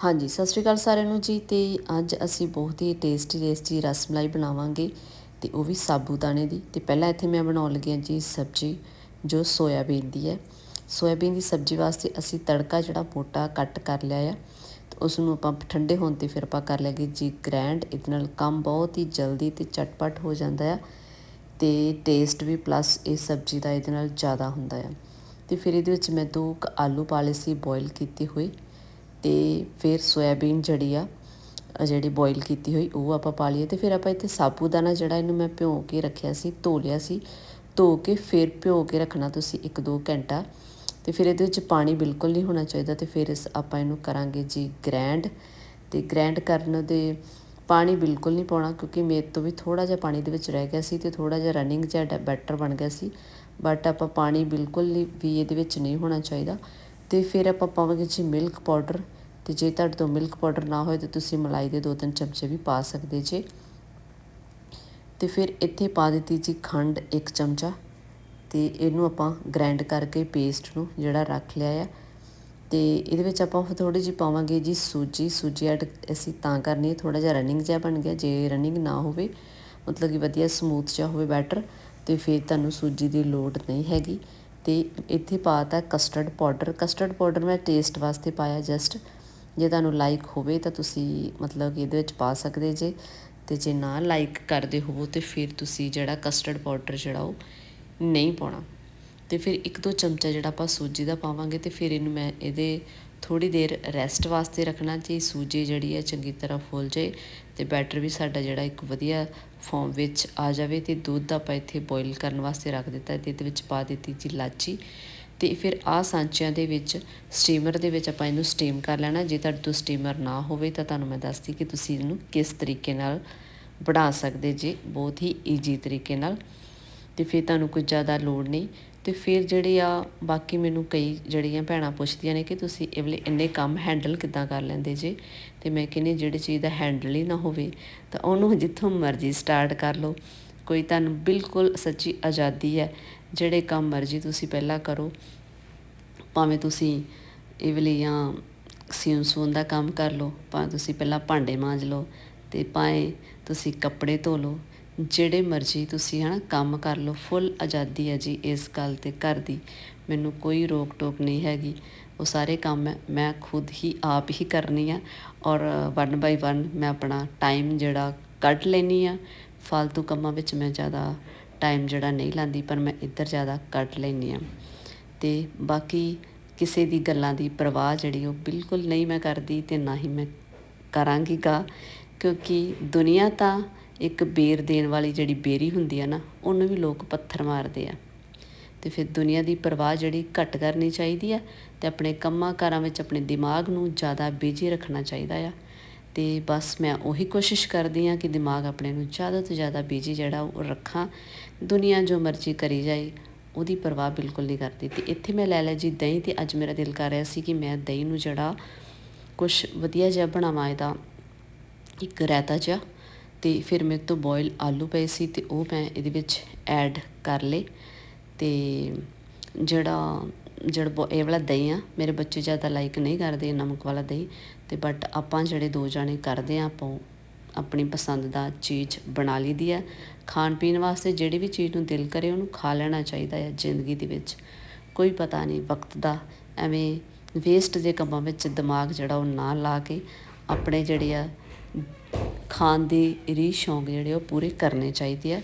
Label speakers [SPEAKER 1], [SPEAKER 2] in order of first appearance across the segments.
[SPEAKER 1] ਹਾਂਜੀ, ਸਤਿ ਸ਼੍ਰੀ ਅਕਾਲ ਸਾਰਿਆਂ ਨੂੰ ਜੀ ਤੇ ਅੱਜ ਅਸੀਂ ਬਹੁਤ ਹੀ ਟੇਸਟੀ ਟੇਸਟੀ ਰਸਮਲਾਈ ਬਣਾਵਾਂਗੇ ਤੇ ਉਹ ਵੀ ਸਾਬੂ ਦਾਣੇ ਦੀ। ਤੇ ਪਹਿਲਾਂ ਇੱਥੇ ਮੈਂ ਬਣਾਉਣ ਲੱਗੀ ਹਾਂ ਜੀ ਸਬਜੀ, ਜੋ ਸੋਇਆਬੀਨ ਦੀ ਹੈ। ਸੋਇਆਬੀਨ ਦੀ ਸਬਜੀ ਵਾਸਤੇ ਅਸੀਂ ਤੜਕਾ ਜਿਹੜਾ ਮੋਟਾ ਕੱਟ ਕਰ ਲਿਆ ਆ ਤੇ ਉਸ ਨੂੰ ਆਪਾਂ ਠੰਡੇ ਹੋਣ ਤੇ ਫਿਰ ਆਪਾਂ ਕਰ ਲਿਆਗੇ ਜੀ ਗ੍ਰੈਂਡ ਇਹਦੇ ਨਾਲ ਕੰਮ ਬਹੁਤ ਹੀ ਜਲਦੀ ਤੇ ਚਟਪਟ ਹੋ ਜਾਂਦਾ ਆ ਤੇ ਟੇਸਟ ਵੀ ਪਲੱਸ ਇਹ ਸਬਜੀ ਦਾ ਇਹਦੇ ਨਾਲ ਜ਼ਿਆਦਾ ਹੁੰਦਾ ਆ। ਤੇ ਫਿਰ ਇਹਦੇ ਵਿੱਚ ਮੈਂ ਦੋ ਆਲੂ ਪਾ ਲਏ ਸੀ ਬੋਇਲ ਕੀਤੇ ਹੋਏ। ਤੇ ਫਿਰ ਸੋਇਆਬੀਨ ਜਿਹੜੀ ਆ ਜਿਹੜੀ ਬੋਇਲ ਕੀਤੀ ਹੋਈ, ਉਹ ਆਪਾਂ ਪਾ ਲਈਏ ਤੇ ਫਿਰ ਆਪਾਂ ਇੱਥੇ ਸਾਬੂਦਾਨਾ ਜਿਹੜਾ ਇਹਨੂੰ ਮੈਂ ਭਿਓ ਕੇ ਰੱਖਿਆ ਸੀ, ਧੋ ਲਿਆ ਸੀ। ਧੋ ਕੇ ਫਿਰ ਭਿਓ ਕੇ ਰੱਖਣਾ ਤੁਸੀਂ 1-2 ਘੰਟਾ। ਤੇ ਫਿਰ ਇਹਦੇ ਵਿੱਚ ਪਾਣੀ ਬਿਲਕੁਲ ਨਹੀਂ ਹੋਣਾ ਚਾਹੀਦਾ ਤੇ ਫਿਰ ਇਸ ਆਪਾਂ ਇਹਨੂੰ ਕਰਾਂਗੇ ਜੀ ਗ੍ਰੈਂਡ ਤੇ ਗ੍ਰੈਂਡ ਕਰਨ ਦੇ ਪਾਣੀ ਬਿਲਕੁਲ ਨਹੀਂ ਪਾਉਣਾ ਕਿਉਂਕਿ ਮੇਰੇ ਤੋਂ ਵੀ ਥੋੜਾ ਜਿਹਾ ਪਾਣੀ ਦੇ ਵਿੱਚ ਰਹਿ ਗਿਆ ਸੀ ਤੇ ਥੋੜਾ ਜਿਹਾ ਰਨਿੰਗ ਜਿਹਾ ਬੈਟਰ ਬਣ ਗਿਆ ਸੀ। ਬਟ ਆਪਾਂ ਪਾਣੀ ਬਿਲਕੁਲ ਵੀ ਇਹਦੇ ਵਿੱਚ ਨਹੀਂ ਹੋਣਾ ਚਾਹੀਦਾ। ਤੇ ਫਿਰ ਆਪਾਂ ਪਾਵਾਂਗੇ ਜੀ ਮਿਲਕ ਪਾਊਡਰ ਤੇ ਜੇ ਤੁਹਾਡੇ ਤੋਂ ਮਿਲਕ ਪਾਊਡਰ ਨਾ ਹੋਏ ਤਾਂ ਤੁਸੀਂ ਮਲਾਈ ਦੇ ਦੋ ਤਿੰਨ ਚਮਚੇ ਵੀ ਪਾ ਸਕਦੇ ਜੇ। ਤੇ ਫਿਰ ਇੱਥੇ ਪਾ ਦਿੱਤੀ ਜੀ ਖੰਡ 1 ਚਮਚਾ ਤੇ ਇਹਨੂੰ ਆਪਾਂ ਗ੍ਰਾਈਂਡ ਕਰਕੇ ਪੇਸਟ ਨੂੰ ਜਿਹੜਾ ਰੱਖ ਲਿਆ ਆ। ਤੇ ਇਹਦੇ ਵਿੱਚ ਆਪਾਂ ਥੋੜੀ ਜਿਹੀ ਪਾਵਾਂਗੇ ਜੀ ਸੂਜੀ ਸੂਜੀ ਐਡ ਅਸੀਂ ਤਾਂ ਕਰਨੀ ਹੈ ਥੋੜਾ ਜਿਹਾ ਰਨਿੰਗ ਜਿਹਾ ਬਣ ਗਿਆ, ਜੇ ਰਨਿੰਗ ਨਾ ਹੋਵੇ, ਮਤਲਬ ਕਿ ਵਧੀਆ ਸਮੂਥ ਜਿਹਾ ਹੋਵੇ ਬੈਟਰ ਤੇ ਫਿਰ ਤੁਹਾਨੂੰ ਸੂਜੀ ਦੀ ਲੋੜ ਨਹੀਂ ਹੈਗੀ। ਤੇ ਇੱਥੇ ਪਾਤਾ ਕਸਟਰਡ ਪਾਊਡਰ ਕਸਟਰਡ ਪਾਊਡਰ ਮੈਂ ਟੇਸਟ ਵਾਸਤੇ ਪਾਇਆ ਜਸਟ ਜੇ ਤੁਹਾਨੂੰ ਲਾਈਕ ਹੋਵੇ ਤਾਂ ਤੁਸੀਂ ਮਤਲਬ ਇਹਦੇ ਵਿੱਚ ਪਾ ਸਕਦੇ ਜੇ। ਤੇ ਜੇ ਨਾ ਲਾਈਕ ਕਰਦੇ ਹੋਵੋ ਤੇ ਫਿਰ ਤੁਸੀਂ ਜਿਹੜਾ ਕਸਟਰਡ ਪਾਊਡਰ ਜਿਹੜਾ ਉਹ ਨਹੀਂ ਪਾਉਣਾ। ਤੇ ਫਿਰ ਇੱਕ ਦੋ ਚਮਚਾ ਜਿਹੜਾ ਆਪਾਂ ਸੂਜੀ ਦਾ ਪਾਵਾਂਗੇ ਤੇ ਫਿਰ ਇਹਨੂੰ ਮੈਂ ਇਹਦੇ ਥੋੜੀ ਦੇਰ ਰੈਸਟ ਵਾਸਤੇ ਰੱਖਣਾ ਚਾਹੀ ਸੂਜੀ ਜਿਹੜੀ ਹੈ ਚੰਗੀ ਤਰ੍ਹਾਂ ਫੁੱਲ ਜਾਏ ਤੇ ਬੈਟਰ ਵੀ ਸਾਡਾ ਜਿਹੜਾ ਇੱਕ ਵਧੀਆ ਫਾਰਮ ਵਿੱਚ ਆ ਜਾਵੇ ਤੇ ਦੁੱਧ ਆਪਾਂ ਇੱਥੇ ਬੋਇਲ ਕਰਨ ਵਾਸਤੇ ਰੱਖ ਦਿੱਤਾ ਤੇ ਇਹਦੇ ਵਿੱਚ ਪਾ ਦਿੱਤੀ ਜੀ ਲਾਚੀ ਤੇ ਫਿਰ ਆ ਸਾਂਚਿਆਂ ਦੇ ਵਿੱਚ ਸਟੀਮਰ ਦੇ ਵਿੱਚ ਆਪਾਂ ਇਹਨੂੰ ਸਟੀਮ ਕਰ ਲੈਣਾ, ਜੇ ਤੁਹਾਡੇ ਤੋਂ ਸਟੀਮਰ ਨਾ ਹੋਵੇ ਤਾਂ ਤੁਹਾਨੂੰ ਮੈਂ ਦੱਸਦੀ ਕਿ ਤੁਸੀਂ ਇਹਨੂੰ ਕਿਸ ਤਰੀਕੇ ਨਾਲ ਬਣਾ ਸਕਦੇ ਜੇ, ਬਹੁਤ ਹੀ ਈਜੀ ਤਰੀਕੇ ਨਾਲ ਤੇ ਫਿਰ ਤੁਹਾਨੂੰ ਕੋਈ ਜ਼ਿਆਦਾ ਲੋੜ ਨਹੀਂ। ਅਤੇ ਫਿਰ ਜਿਹੜੇ ਆ ਬਾਕੀ ਮੈਨੂੰ ਕਈ ਜਿਹੜੀਆਂ ਭੈਣਾਂ ਪੁੱਛਦੀਆਂ ਨੇ ਕਿ ਤੁਸੀਂ ਇਹ ਵੇਲੇ ਇੰਨੇ ਕੰਮ ਹੈਂਡਲ ਕਿੱਦਾਂ ਕਰ ਲੈਂਦੇ ਜੇ? ਤੇ ਮੈਂ ਕਹਿੰਦੀ ਜਿਹੜੀ ਚੀਜ਼ ਦਾ ਹੈਂਡਲ ਹੀ ਨਾ ਹੋਵੇ, ਤਾਂ ਉਹਨੂੰ ਜਿੱਥੋਂ ਮਰਜ਼ੀ ਸਟਾਰਟ ਕਰ ਲਓ। ਕੋਈ ਤੁਹਾਨੂੰ ਬਿਲਕੁਲ ਸੱਚੀ ਆਜ਼ਾਦੀ ਹੈ, ਜਿਹੜੇ ਕੰਮ ਮਰਜ਼ੀ ਤੁਸੀਂ ਪਹਿਲਾਂ ਕਰੋ। ਭਾਵੇਂ ਤੁਸੀਂ ਇਹ ਵੇਲੇ ਜਾਂ ਸਿਉਣ ਸੂਣ ਦਾ ਕੰਮ ਕਰ ਲਓ, ਭਾਵੇਂ ਤੁਸੀਂ ਪਹਿਲਾਂ ਭਾਂਡੇ ਮਾਂਜ ਲਓ, ਤੇ ਭਾਵੇਂ ਤੁਸੀਂ ਕੱਪੜੇ ਧੋ ਲਓ। ਜਿਹੜੇ ਮਰਜ਼ੀ ਤੁਸੀਂ ਹਨਾ ਕੰਮ ਕਰ ਲਓ, ਫੁੱਲ ਆਜ਼ਾਦੀ ਹੈ ਜੀ ਇਸ ਗੱਲ ਤੇ ਘਰ ਦੀ। ਮੈਨੂੰ ਕੋਈ ਰੋਕ ਟੋਕ ਨਹੀਂ ਹੈਗੀ। ਉਹ ਸਾਰੇ ਕੰਮ ਮੈਂ ਖੁਦ ਹੀ ਆਪ ਹੀ ਕਰਨੀ ਆ ਔਰ ਵਨ ਬਾਈ ਵਨ ਮੈਂ ਆਪਣਾ ਟਾਈਮ ਜਿਹੜਾ ਕੱਢ ਲੈਣੀ ਆ। ਫालतू ਕੰਮਾਂ ਵਿੱਚ ਮੈਂ ਜ਼ਿਆਦਾ ਟਾਈਮ ਜਿਹੜਾ ਨਹੀਂ ਲਾਂਦੀ, ਪਰ ਮੈਂ ਇੱਧਰ ਜ਼ਿਆਦਾ ਕੱਢ ਲੈਣੀ ਆ। ਤੇ ਬਾਕੀ ਕਿਸੇ ਦੀ ਗੱਲਾਂ ਦੀ ਪਰਵਾਹ ਜਿਹੜੀ ਉਹ ਬਿਲਕੁਲ ਨਹੀਂ ਮੈਂ ਕਰਦੀ ਤੇ ਨਾ ਹੀ ਮੈਂ ਕਰਾਂਗੀ ਕਰਾਂਗੀਗਾ ਕਿਉਂਕਿ ਦੁਨੀਆ ਤਾਂ ਇੱਕ ਬੇਰ ਦੇਣ ਵਾਲੀ ਜਿਹੜੀ ਬੇਰੀ ਹੁੰਦੀ ਆ ਨਾ, ਉਹਨੂੰ ਵੀ ਲੋਕ ਪੱਥਰ ਮਾਰਦੇ ਆ। ਤੇ ਫਿਰ ਦੁਨੀਆ ਦੀ ਪਰਵਾਹ ਜਿਹੜੀ ਘੱਟ ਕਰਨੀ ਚਾਹੀਦੀ ਆ ਤੇ ਆਪਣੇ ਕੰਮਾਂ ਕਾਰਾਂ ਵਿੱਚ ਆਪਣੇ ਦਿਮਾਗ ਨੂੰ ਜ਼ਿਆਦਾ ਬਿਜ਼ੀ ਰੱਖਣਾ ਚਾਹੀਦਾ ਆ। ਤੇ ਬਸ ਮੈਂ ਉਹੀ ਕੋਸ਼ਿਸ਼ ਕਰਦੀ ਆ ਕਿ ਦਿਮਾਗ ਆਪਣੇ ਨੂੰ ਜ਼ਿਆਦਾ ਤੋਂ ਜ਼ਿਆਦਾ ਬਿਜ਼ੀ ਜਿਹੜਾ ਉਹ ਰੱਖਾਂ। ਦੁਨੀਆ ਜੋ ਮਰਜ਼ੀ ਕਰੀ ਜਾਏ, ਉਹਦੀ ਪਰਵਾਹ ਬਿਲਕੁਲ ਨਹੀਂ ਕਰਦੀ। ਤੇ ਇੱਥੇ ਮੈਂ ਲੈ ਲਿਆ ਜੀ ਦਹੀਂ ਤੇ ਅੱਜ ਮੇਰਾ ਦਿਲ ਕਰ ਰਿਹਾ ਸੀ ਕਿ ਮੈਂ ਦਹੀਂ ਨੂੰ ਜਿਹੜਾ ਕੁਝ ਵਧੀਆ ਜਿਹਾ ਬਣਾਵਾਂ, ਇਹਦਾ ਇੱਕ ਰਾਇਤਾ ਜਿਹਾ। ਤੇ ਫਿਰ ਮੇਰੇ ਤੋਂ ਬੋਇਲ ਆਲੂ ਪਏ ਸੀ ਤੇ ਉਹ ਮੈਂ ਇਹਦੇ ਵਿੱਚ ਐਡ ਕਰ ਲਏ ਤੇ ਜਿਹੜਾ ਜਿਹੜਾ ਇਹ ਵਾਲਾ ਦਹੀਂ ਆ, ਮੇਰੇ ਬੱਚੇ ਜ਼ਿਆਦਾ ਲਾਈਕ ਨਹੀਂ ਕਰਦੇ ਨਮਕ ਵਾਲਾ ਦਹੀਂ ਤੇ ਬਟ ਆਪਾਂ ਜਿਹੜੇ ਦੋ ਜਾਣੇ ਕਰਦੇ ਆ, ਆਪਾਂ ਆਪਣੀ ਪਸੰਦ ਦਾ ਚੀਜ਼ ਬਣਾ ਲਈਦੀ ਆ। ਖਾਣ ਪੀਣ ਵਾਸਤੇ ਜਿਹੜੀ ਵੀ ਚੀਜ਼ ਨੂੰ ਦਿਲ ਕਰੇ ਉਹਨੂੰ ਖਾ ਲੈਣਾ ਚਾਹੀਦਾ ਹੈ ਜ਼ਿੰਦਗੀ ਦੇ ਵਿੱਚ। ਕੋਈ ਪਤਾ ਨਹੀਂ ਵਕਤ ਦਾ, ਐਵੇਂ ਵੇਸਟ ਦੇ ਕੰਮਾਂ ਵਿੱਚ ਦਿਮਾਗ ਜਿਹੜਾ ਉਹ ਨਾ ਲਾ ਕੇ ਆਪਣੇ ਜਿਹੜੇ ਆ ਖਾਣ ਦੇ ਰੀ ਸ਼ੌਂਕ ਜਿਹੜੇ ਉਹ ਪੂਰੇ ਕਰਨੇ ਚਾਹੀਦੇ ਆ।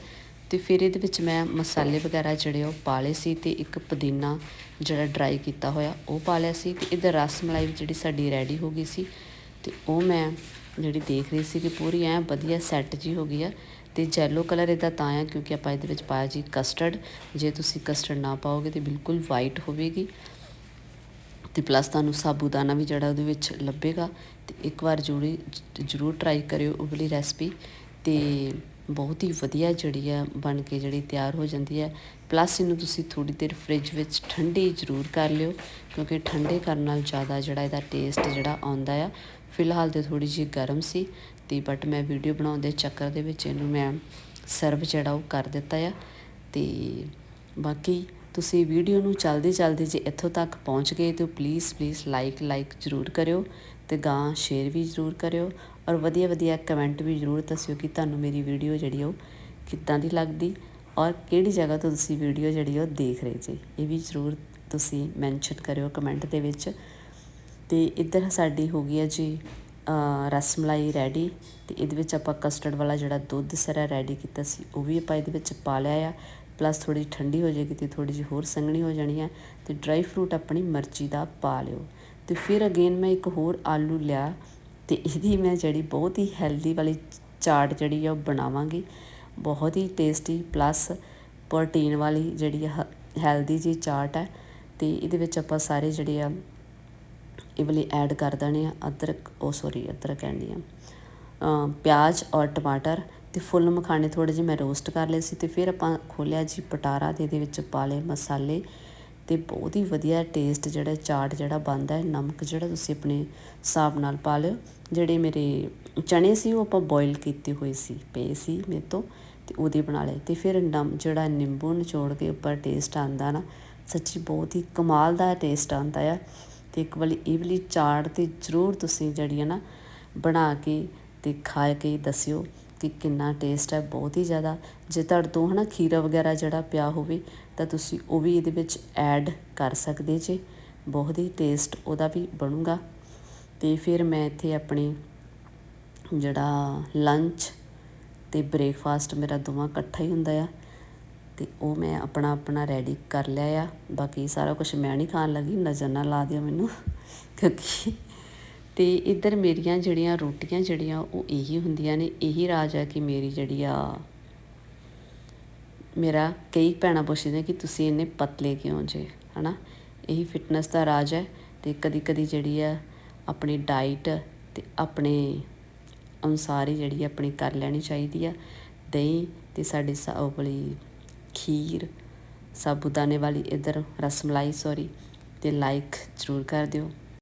[SPEAKER 1] ਤੇ ਫਿਰ ਇਹਦੇ ਵਿੱਚ ਮੈਂ ਮਸਾਲੇ ਵਗੈਰਾ ਜਿਹੜੇ ਉਹ ਪਾ ਲਏ ਸੀ ਤੇ ਇੱਕ ਪੁਦੀਨਾ ਜਿਹੜਾ ਡਰਾਈ ਕੀਤਾ ਹੋਇਆ ਉਹ ਪਾ ਲਿਆ ਸੀ ਤੇ ਇਹਦਾ ਰਸ ਮਲਾਈ ਜਿਹੜੀ ਸਾਡੀ ਰੈਡੀ ਹੋ ਗਈ ਸੀ ਤੇ ਉਹ ਮੈਂ ਜਿਹੜੀ ਦੇਖ ਰਹੀ ਸੀ ਕਿ ਪੂਰੀ ਐ ਵਧੀਆ ਸੈੱਟ ਜੀ ਹੋ ਗਈ ਆ ਤੇ ਜੈਲੋ ਕਲਰ ਇਹਦਾ ਤਾਂ ਆ ਕਿਉਂਕਿ ਆਪਾਂ ਇਹਦੇ ਵਿੱਚ ਪਾਇਆ ਜੀ ਕਸਟਰਡ ਜੇ ਤੁਸੀਂ ਕਸਟਰਡ ਨਾ ਪਾਓਗੇ ਤੇ ਬਿਲਕੁਲ ਵਾਈਟ ਹੋਵੇਗੀ। ਤੇ ਪਲੱਸ ਤੁਹਾਨੂੰ ਸਾਬੂਦਾਨਾ ਵੀ ਜਿਹੜਾ ਉਹਦੇ ਵਿੱਚ ਲੱਭੇਗਾ ਤੇ ਇੱਕ ਵਾਰ ਜਰੂਰ ਜਰੂਰ ਟਰਾਈ ਕਰਿਓ ਉਹ ਵਾਲੀ ਰੈਸਪੀ ਤੇ ਬਹੁਤ ਹੀ ਵਧੀਆ ਜਿਹੜੀ ਆ ਬਣ ਕੇ ਜਿਹੜੀ ਤਿਆਰ ਹੋ ਜਾਂਦੀ ਹੈ ਪਲੱਸ ਇਹਨੂੰ ਤੁਸੀਂ ਥੋੜੀ ਦੇਰ ਫ੍ਰਿਜ ਵਿੱਚ ਠੰਡੀ ਜ਼ਰੂਰ ਕਰ ਲਿਓ ਕਿਉਂਕਿ ਠੰਡੇ ਕਰਨ ਨਾਲ ਜ਼ਿਆਦਾ ਜਿਹੜਾ ਇਹਦਾ ਟੇਸਟ ਜਿਹੜਾ ਆਉਂਦਾ ਆ, ਫਿਲਹਾਲ ਤੇ ਥੋੜੀ ਜਿਹੀ ਗਰਮ ਸੀ ਤੇ ਬਟ ਮੈਂ ਵੀਡੀਓ ਬਣਾਉਣ ਦੇ ਚੱਕਰ ਦੇ ਵਿੱਚ ਇਹਨੂੰ ਮੈਂ ਸਰਵ ਜਿਹੜਾ ਉਹ ਕਰ ਦਿੱਤਾ ਆ ਤੇ ਬਾਕੀ ਤੁਸੀਂ ਵੀਡੀਓ ਨੂੰ ਚਲਦੇ ਚਲਦੇ ਜੇ ਇੱਥੋਂ ਤੱਕ ਪਹੁੰਚ ਗਏ ਤਾਂ ਪਲੀਜ਼ ਪਲੀਜ਼ ਲਾਈਕ ਲਾਈਕ ਜ਼ਰੂਰ ਕਰਿਓ ਤੇ ਗਾਂ ਸ਼ੇਅਰ ਵੀ ਜ਼ਰੂਰ ਕਰਿਓ ਔਰ ਵਧੀਆ ਵਧੀਆ ਕਮੈਂਟ ਵੀ ਜ਼ਰੂਰ ਦੱਸਿਓ ਕਿ ਤੁਹਾਨੂੰ ਮੇਰੀ ਵੀਡੀਓ ਜਿਹੜੀ ਉਹ ਕਿੱਦਾਂ ਦੀ ਲੱਗਦੀ ਔਰ ਕਿਹੜੀ ਜਗ੍ਹਾ ਤੋਂ ਤੁਸੀਂ ਵੀਡੀਓ ਜਿਹੜੀ ਉਹ ਦੇਖ ਰਹੇ ਜੀ। ਇਹ ਵੀ ਜ਼ਰੂਰ ਤੁਸੀਂ ਮੈਂਸ਼ਨ ਕਰਿਓ ਕਮੈਂਟ ਦੇ ਵਿੱਚ। ਤੇ ਇੱਧਰ ਸਾਡੀ ਹੋ ਗਈ ਹੈ ਜੀ ਰਸਮਲਾਈ ਰੈਡੀ ਤੇ ਇਹਦੇ ਵਿੱਚ ਆਪਾਂ ਕਸਟਰਡ ਵਾਲਾ ਜਿਹੜਾ ਦੁੱਧ ਸਰਾ ਰੈਡੀ ਕੀਤਾ ਸੀ, ਉਹ ਵੀ ਆਪਾਂ ਇਹਦੇ ਵਿੱਚ ਪਾ ਲਿਆ ਆ। ਪਲੱਸ ਥੋੜੀ ਠੰਡੀ ਹੋ ਜਾਏਗੀ ਤੇ ਥੋੜੀ ਜਿਹੀ ਹੋਰ ਸੰਘਣੀ ਹੋ ਜਾਣੀ ਹੈ ਤੇ ਡਰਾਈ ਫਰੂਟ ਆਪਣੀ ਮਰਜ਼ੀ ਦਾ ਪਾ ਲਿਓ। ਤੇ ਫਿਰ ਅਗੇਨ ਮੈਂ ਇੱਕ ਹੋਰ ਆਲੂ ਲਿਆ ਤੇ ਇਹਦੀ ਮੈਂ ਜਿਹੜੀ ਬਹੁਤ ਹੀ ਹੈਲਦੀ ਵਾਲੀ ਚਾਟ ਜਿਹੜੀ ਆ ਉਹ ਬਣਾਵਾਂਗੀ। ਬਹੁਤ ਹੀ ਟੇਸਟੀ ਪਲੱਸ ਪ੍ਰੋਟੀਨ ਵਾਲੀ ਜਿਹੜੀ ਆ ਹੈਲਦੀ ਜੀ ਚਾਟ ਹੈ ਤੇ ਇਹਦੇ ਵਿੱਚ ਆਪਾਂ ਸਾਰੇ ਜਿਹੜੇ ਆ ਇਹ ਵਾਲੀ ਐਡ ਕਰ ਦੇਣੇ ਆ ਅਦਰਕ, ਉਹ ਸੌਰੀ ਅਦਰਕ ਕਹਿੰਦੀ ਆ ਪਿਆਜ਼ ਔਰ ਟਮਾਟਰ ਤੇ ਫੁੱਲ ਮਖਾਣੇ ਥੋੜੇ ਜਿਹੇ ਮੈਂ ਰੋਸਟ ਕਰ ਲਏ ਸੀ ਤੇ ਫਿਰ ਆਪਾਂ ਖੋਲਿਆ ਜੀ ਪਟਾਰਾ ਤੇ ਇਹਦੇ ਵਿੱਚ ਪਾ ਲਏ ਮਸਾਲੇ ਤੇ ਬਹੁਤ ਹੀ ਵਧੀਆ ਟੇਸਟ ਜਿਹੜਾ ਚਾਟ ਜਿਹੜਾ ਬਣਦਾ ਹੈ, ਨਮਕ ਜਿਹੜਾ ਤੁਸੀਂ ਆਪਣੇ ਹਿਸਾਬ ਨਾਲ ਪਾ ਲਿਓ। ਜਿਹੜੇ ਮੇਰੇ ਚਣੇ ਸੀ ਉਹ ਆਪਾਂ ਬੋਇਲ ਕੀਤੇ ਹੋਏ ਸੀ, ਪਏ ਸੀ ਮੇਰੇ ਤੋਂ ਤੇ ਉਹਦੇ ਬਣਾ ਲਏ ਤੇ ਫਿਰ ਨਮ ਜਿਹੜਾ ਨਿੰਬੂ ਨਿਚੋੜ ਕੇ ਉੱਪਰ ਟੇਸਟ ਆਂਦਾ ਨਾ, ਸੱਚੀ ਬਹੁਤ ਹੀ ਕਮਾਲ ਦਾ ਟੇਸਟ ਆਂਦਾ ਆ। ਤੇ ਇੱਕ ਵਾਰੀ ਇਹ ਵਾਲੀ ਚਾਟ ਤੇ ਜ਼ਰੂਰ ਤੁਸੀਂ ਜਿਹੜੀ ਹੈ ਨਾ ਬਣਾ ਕੇ ਤੇ ਖਾ ਕੇ ਦੱਸਿਓ। ਕਿ ਕਿੰਨਾ ਟੇਸਟ ਹੈ, ਬਹੁਤ ਹੀ ਜ਼ਿਆਦਾ। ਜੇ ਤੁਹਾਡੇ ਤੋਂ ਹਨਾ ਖੀਰਾ ਵਗੈਰਾ ਜਿਹੜਾ ਪਿਆ ਹੋਵੇ, ਤਾਂ ਤੁਸੀਂ ਉਹ ਵੀ ਇਹਦੇ ਵਿੱਚ ਐਡ ਕਰ ਸਕਦੇ ਜੇ। ਬਹੁਤ ਹੀ ਟੇਸਟ ਉਹਦਾ ਵੀ ਬਣੂਗਾ। ਤੇ ਫਿਰ ਮੈਂ ਇੱਥੇ ਆਪਣੀ ਜਿਹੜਾ ਲੰਚ ਤੇ ਬ੍ਰੇਕਫਾਸਟ ਮੇਰਾ ਦੋਵਾਂ ਇਕੱਠਾ ਹੀ ਹੁੰਦਾ ਆ। ਤੇ ਉਹ ਮੈਂ ਆਪਣਾ ਆਪਣਾ ਰੈਡੀ ਕਰ ਲਿਆ ਆ। ਬਾਕੀ ਸਾਰਾ ਕੁਝ ਮੈਂ ਨਹੀਂ ਖਾਣ ਲੱਗੀ, ਨਜ਼ਰ ਨਾ ਲਾ ਦਿਓ ਮੈਨੂੰ, ਕਿਉਂਕਿ ਤੇ ਇੱਧਰ ਮੇਰੀਆਂ ਜਿਹੜੀਆਂ ਰੋਟੀਆਂ ਜਿਹੜੀਆਂ ਉਹ ਇਹੀ ਹੁੰਦੀਆਂ ਨੇ, ਇਹੀ ਰਾਜ ਹੈ ਕਿ ਮੇਰੀ ਜਿਹੜੀ ਆ, ਮੇਰਾ ਕਈ ਭੈਣਾਂ ਪੁੱਛਦੇ ਕਿ ਤੁਸੀਂ ਇੰਨੇ ਪਤਲੇ ਕਿਉਂ ਜੇ, ਹਨਾ? ਇਹੀ ਫਿਟਨੈਸ ਦਾ ਰਾਜ ਹੈ ਤੇ ਕਦੀ ਕਦੀ ਜਿਹੜੀ ਆ ਆਪਣੀ ਡਾਈਟ ਤੇ ਆਪਣੇ ਅਨੁਸਾਰ ਹੀ ਜਿਹੜੀ ਆਪਣੀ ਕਰ ਲੈਣੀ ਚਾਹੀਦੀ ਆ। ਦਹੀਂ ਤੇ ਸਾਡੇ ਉਹ ਵਾਲੀ ਖੀਰ, ਸਾਬੂਦਾਨੇ ਵਾਲੀ ਇਧਰ ਰਸਮਲਾਈ ਸੌਰੀ ਤੇ ਲਾਈਕ ਜ਼ਰੂਰ ਕਰ ਦਿਓ।